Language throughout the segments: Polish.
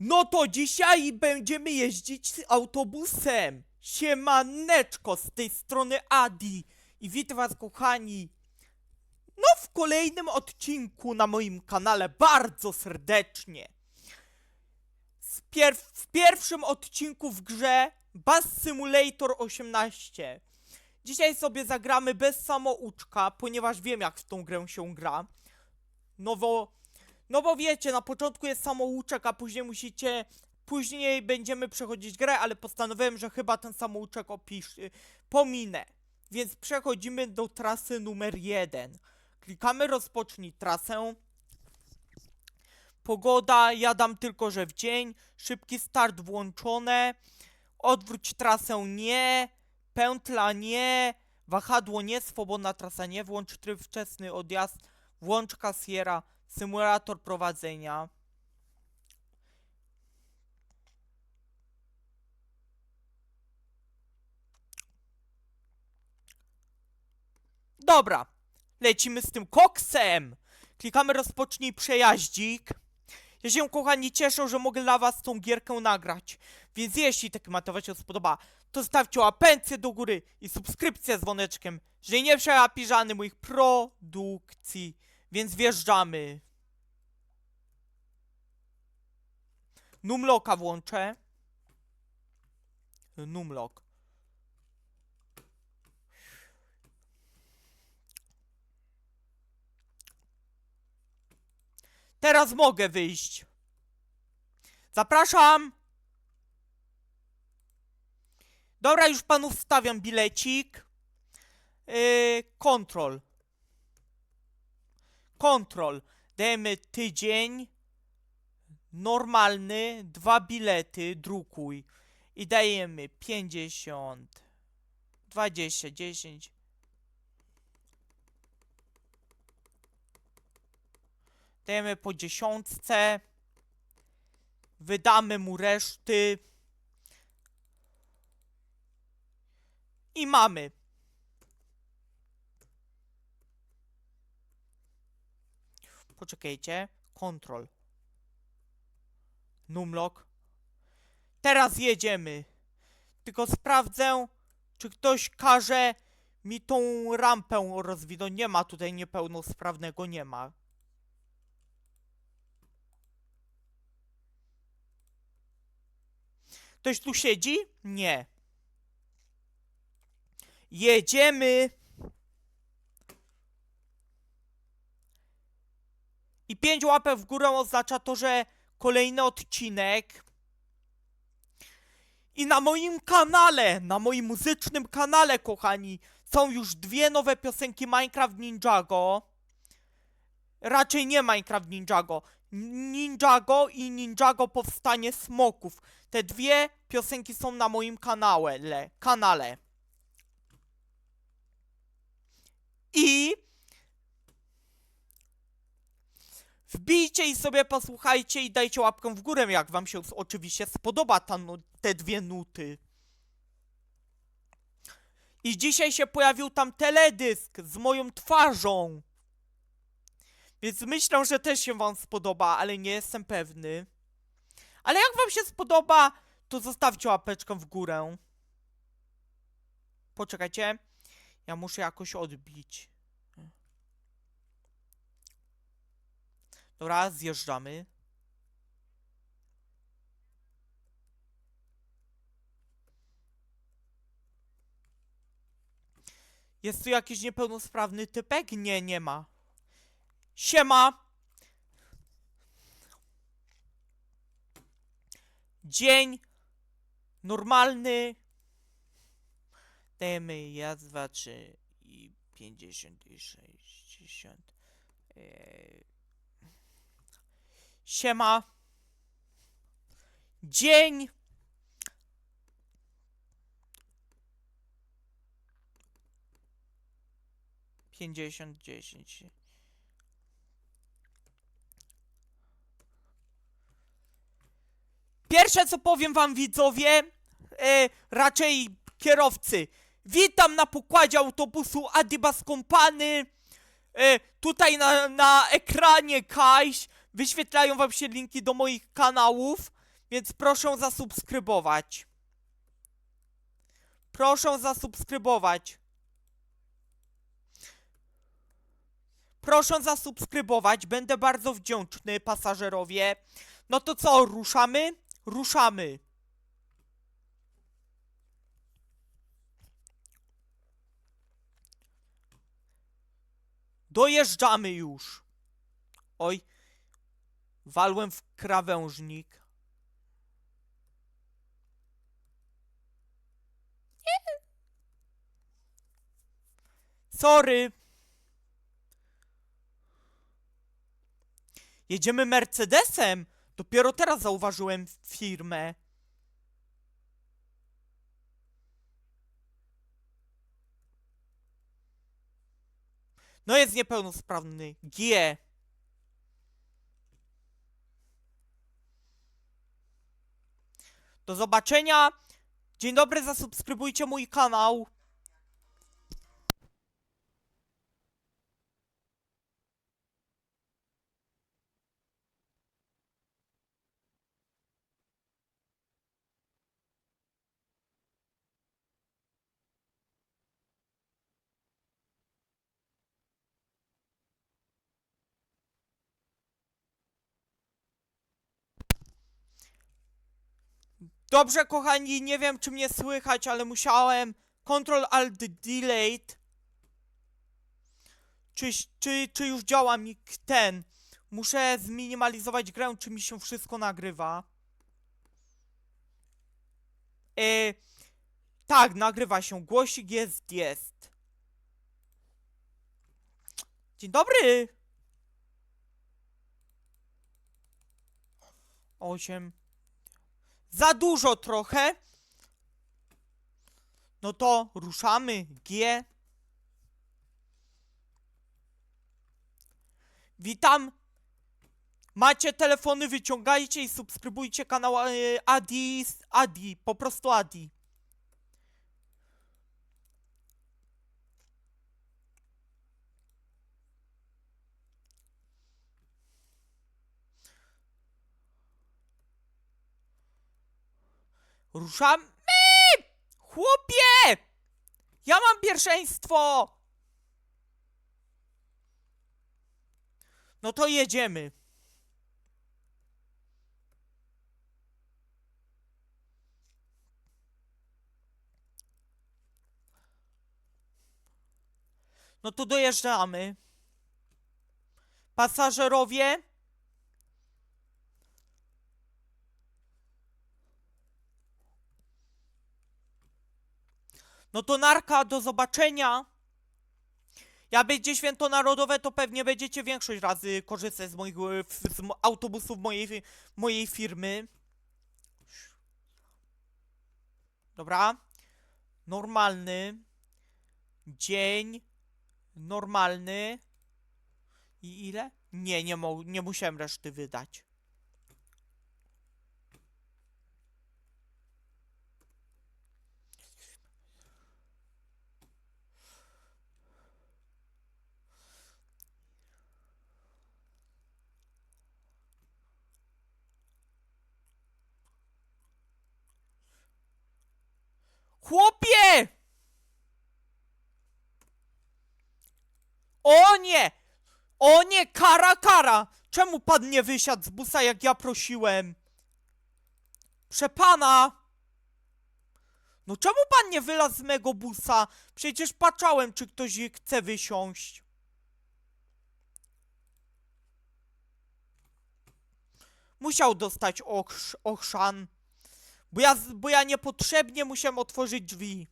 No to dzisiaj będziemy jeździć autobusem. Siemaneczko, z tej strony Adi. I witam was kochani. No w kolejnym odcinku na moim kanale bardzo serdecznie. Z pier w pierwszym odcinku w grze Bus Simulator 18. Dzisiaj sobie zagramy bez samouczka, ponieważ wiem jak w tą grę się gra. No bo, no bo wiecie, na początku jest samouczek, a później musicie, później będziemy przechodzić grę, ale postanowiłem, że chyba ten samouczek opisz, y, pominę. Więc przechodzimy do trasy numer jeden. Klikamy rozpocznij trasę. Pogoda, ja dam tylko, że w dzień. Szybki start włączone. Odwróć trasę nie. Pętla nie. Wahadło nie. Swobodna trasa nie. Włącz tryb wczesny odjazd. Włącz kasjera. Symulator prowadzenia. Dobra. Lecimy z tym koksem. Klikamy rozpocznij przejaździk. Ja się, kochani, cieszę, że mogę dla was tą gierkę nagrać. Więc jeśli taki materiał się spodoba, to stawcie łapencję do góry i subskrypcję z dzwoneczkiem, że nie przegapi żadnych moich produkcji. Więc wjeżdżamy. Numloka włączę. Numlok. Teraz mogę wyjść. Zapraszam. Dobra, już panu wstawiam bilecik. Yy, kontrol. Kontrol. Dajemy tydzień. Normalny. Dwa bilety. Drukuj. I dajemy 50. 20, 10. Dajemy po dziesiątce. Wydamy mu reszty. I mamy. Poczekajcie. Kontrol. Numlock. Teraz jedziemy. Tylko sprawdzę, czy ktoś każe mi tą rampę rozwinąć. Nie ma tutaj niepełnosprawnego, nie ma. Ktoś tu siedzi? Nie. Jedziemy. I pięć łapek w górę oznacza to, że kolejny odcinek. I na moim kanale, na moim muzycznym kanale, kochani, są już dwie nowe piosenki Minecraft Ninjago. Raczej nie Minecraft Ninjago. Ninjago i Ninjago Powstanie Smoków. Te dwie piosenki są na moim kanale. Le, kanale. I wbijcie i sobie posłuchajcie i dajcie łapkę w górę, jak wam się oczywiście spodoba ta, nu- te dwie nuty. I dzisiaj się pojawił tam teledysk z moją twarzą. Więc myślę, że też się wam spodoba, ale nie jestem pewny. Ale jak wam się spodoba, to zostawcie łapeczkę w górę. Poczekajcie. Ja muszę jakoś odbić. Dobra, zjeżdżamy. Jest tu jakiś niepełnosprawny typek? Nie, nie ma. Siema! Dzień normalny. Dajemy raz, dwa, trzy i pięćdziesiąt i sześćdziesiąt. Eee. Siema. Dzień. Pięćdziesiąt, dziesięć. Pierwsze co powiem wam widzowie, e, raczej kierowcy. Witam na pokładzie autobusu Adibas Company. E, tutaj na, na ekranie Kajś wyświetlają wam się linki do moich kanałów. Więc proszę zasubskrybować. Proszę zasubskrybować. Proszę zasubskrybować, będę bardzo wdzięczny, pasażerowie. No to co, ruszamy? Ruszamy. Dojeżdżamy już. Oj, walłem w krawężnik. Sorry. Jedziemy Mercedesem. Dopiero teraz zauważyłem firmę. No jest niepełnosprawny. G. Do zobaczenia. Dzień dobry, zasubskrybujcie mój kanał. Dobrze, kochani, nie wiem czy mnie słychać, ale musiałem Ctrl Alt Delete. Czy, czy, czy już działa mi ten? Muszę zminimalizować grę, czy mi się wszystko nagrywa. E, tak, nagrywa się. Głosik jest, jest. Dzień dobry. Osiem. Za dużo trochę. No to ruszamy. G. Witam. Macie telefony, wyciągajcie i subskrybujcie kanał e, Adi. Adi, po prostu Adi. Ruszamy! Chłopie! Ja mam pierwszeństwo! No to jedziemy. No to dojeżdżamy. Pasażerowie. No to narka, do zobaczenia. Jak będzie święto narodowe, to pewnie będziecie większość razy korzystać z moich z autobusów mojej, mojej firmy. Dobra. Normalny. Dzień. Normalny. I ile? Nie, nie, mo- nie musiałem reszty wydać. Chłopie! O nie! O nie, kara, kara! Czemu pan nie wysiadł z busa, jak ja prosiłem? Przepana! No czemu pan nie wylazł z mego busa? Przecież patrzałem, czy ktoś chce wysiąść. Musiał dostać ochrz, ochrzan. Bo ja, bo ja niepotrzebnie musiałem otworzyć drzwi.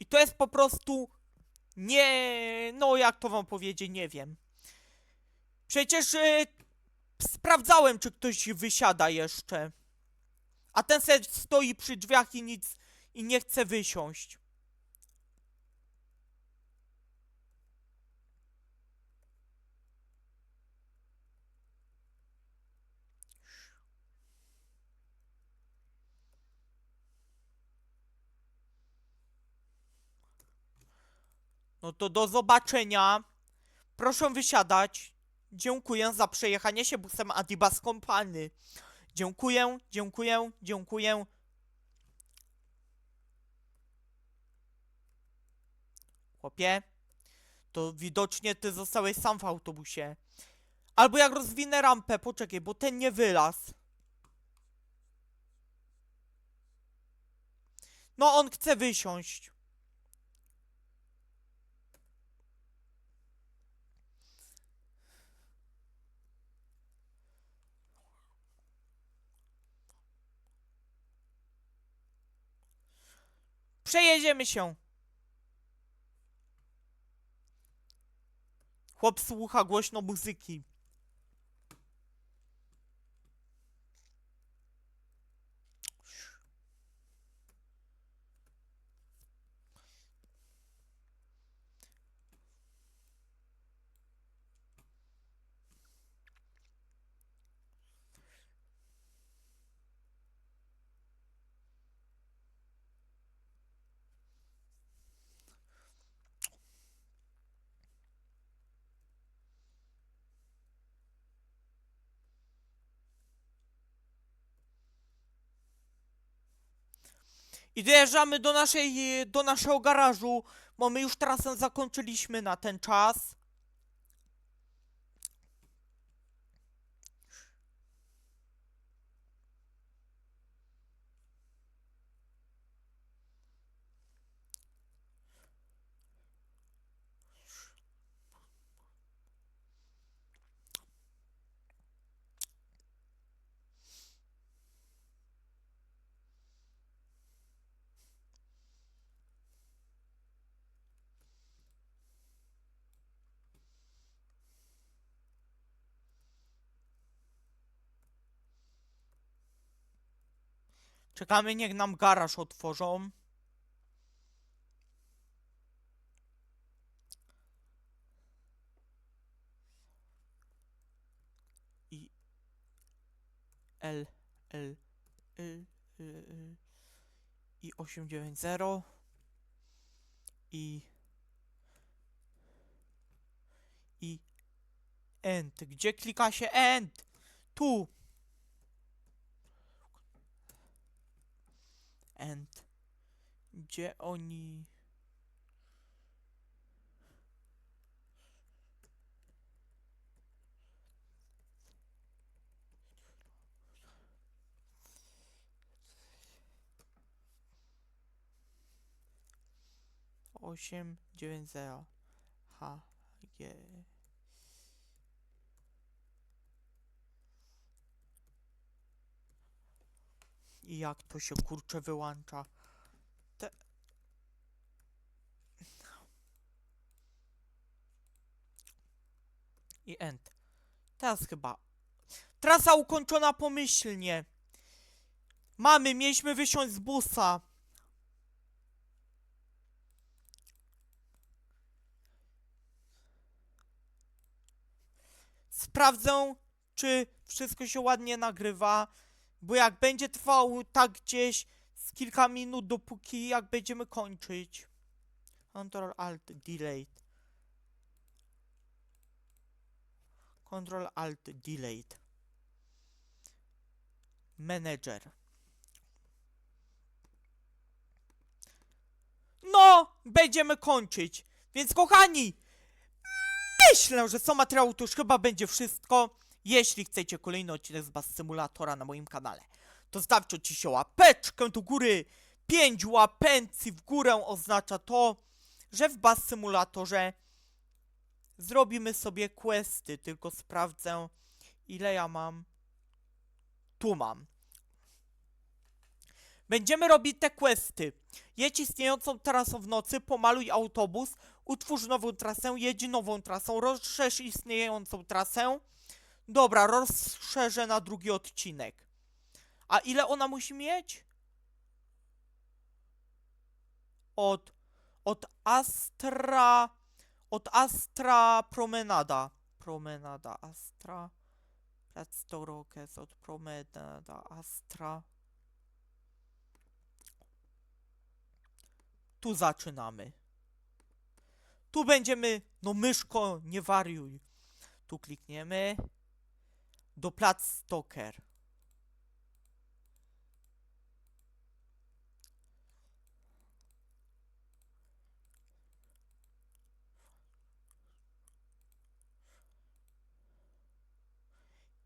I to jest po prostu nie. No, jak to wam powiedzieć, nie wiem. Przecież e, sprawdzałem, czy ktoś wysiada jeszcze. A ten se stoi przy drzwiach i nic. i nie chce wysiąść. No to do zobaczenia. Proszę wysiadać. Dziękuję za przejechanie się busem Adibas Company. Dziękuję, dziękuję, dziękuję. Chłopie, to widocznie ty zostałeś sam w autobusie. Albo jak rozwinę rampę, poczekaj, bo ten nie wylazł. No, on chce wysiąść. Przejedziemy się. Chłop słucha głośno muzyki. I dojeżdżamy do naszej, do naszego garażu, bo my już trasę zakończyliśmy na ten czas. Czekamy, niech nam garaż otworzą. I L L L L L i 890 i i End. Gdzie klika się End? Tu. End. Gdzie oni... Osiem, dziewięć, zero. I jak to się kurczę wyłącza? Te... I end. Teraz chyba. Trasa ukończona pomyślnie. Mamy, mieliśmy wysiąść z busa. Sprawdzę, czy wszystko się ładnie nagrywa. Bo jak będzie trwał tak gdzieś z kilka minut, dopóki jak będziemy kończyć. Control Alt Delete. Control Alt Delete. Manager. No, będziemy kończyć. Więc kochani, myślę, że co materiału to już chyba będzie wszystko. Jeśli chcecie kolejny odcinek z Bass Simulatora na moim kanale, to stawcie oczywiście łapeczkę do góry. 5 łapencji w górę oznacza to, że w Bass Simulatorze zrobimy sobie questy. Tylko sprawdzę, ile ja mam. Tu mam. Będziemy robić te questy. Jedź istniejącą trasą w nocy, pomaluj autobus, utwórz nową trasę, jedź nową trasą, rozszerz istniejącą trasę. Dobra, rozszerzę na drugi odcinek. A ile ona musi mieć? Od, od Astra, od Astra Promenada. Promenada Astra. Rockets od Promenada Astra. Tu zaczynamy. Tu będziemy, no myszko, nie wariuj. Tu klikniemy. Do plac Stoker.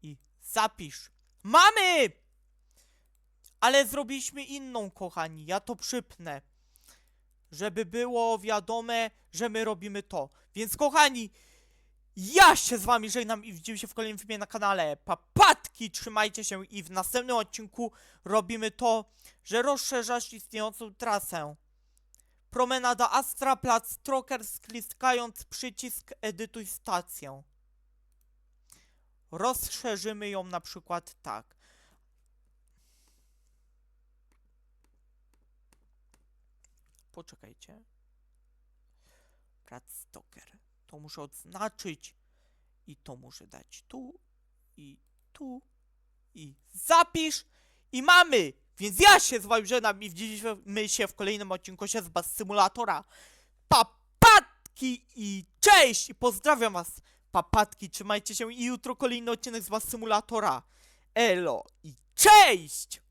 I zapisz. Mamy! Ale zrobiliśmy inną, kochani. Ja to przypnę. Żeby było wiadome, że my robimy to. Więc, kochani, ja się z wami żegnam i widzimy się w kolejnym filmie na kanale. Papatki, trzymajcie się i w następnym odcinku robimy to, że rozszerzasz istniejącą trasę. Promenada Astra, plac Trokers, kliskając przycisk edytuj stację. Rozszerzymy ją na przykład tak. Poczekajcie. Plac Stoker. To muszę odznaczyć. I to muszę dać tu. I tu. I zapisz. I mamy! Więc ja się z wami żegnam i widzimy się w kolejnym odcinku się z Simulatora. Papatki i cześć! I pozdrawiam was. Papatki, trzymajcie się i jutro kolejny odcinek z Was Simulatora. Elo i cześć!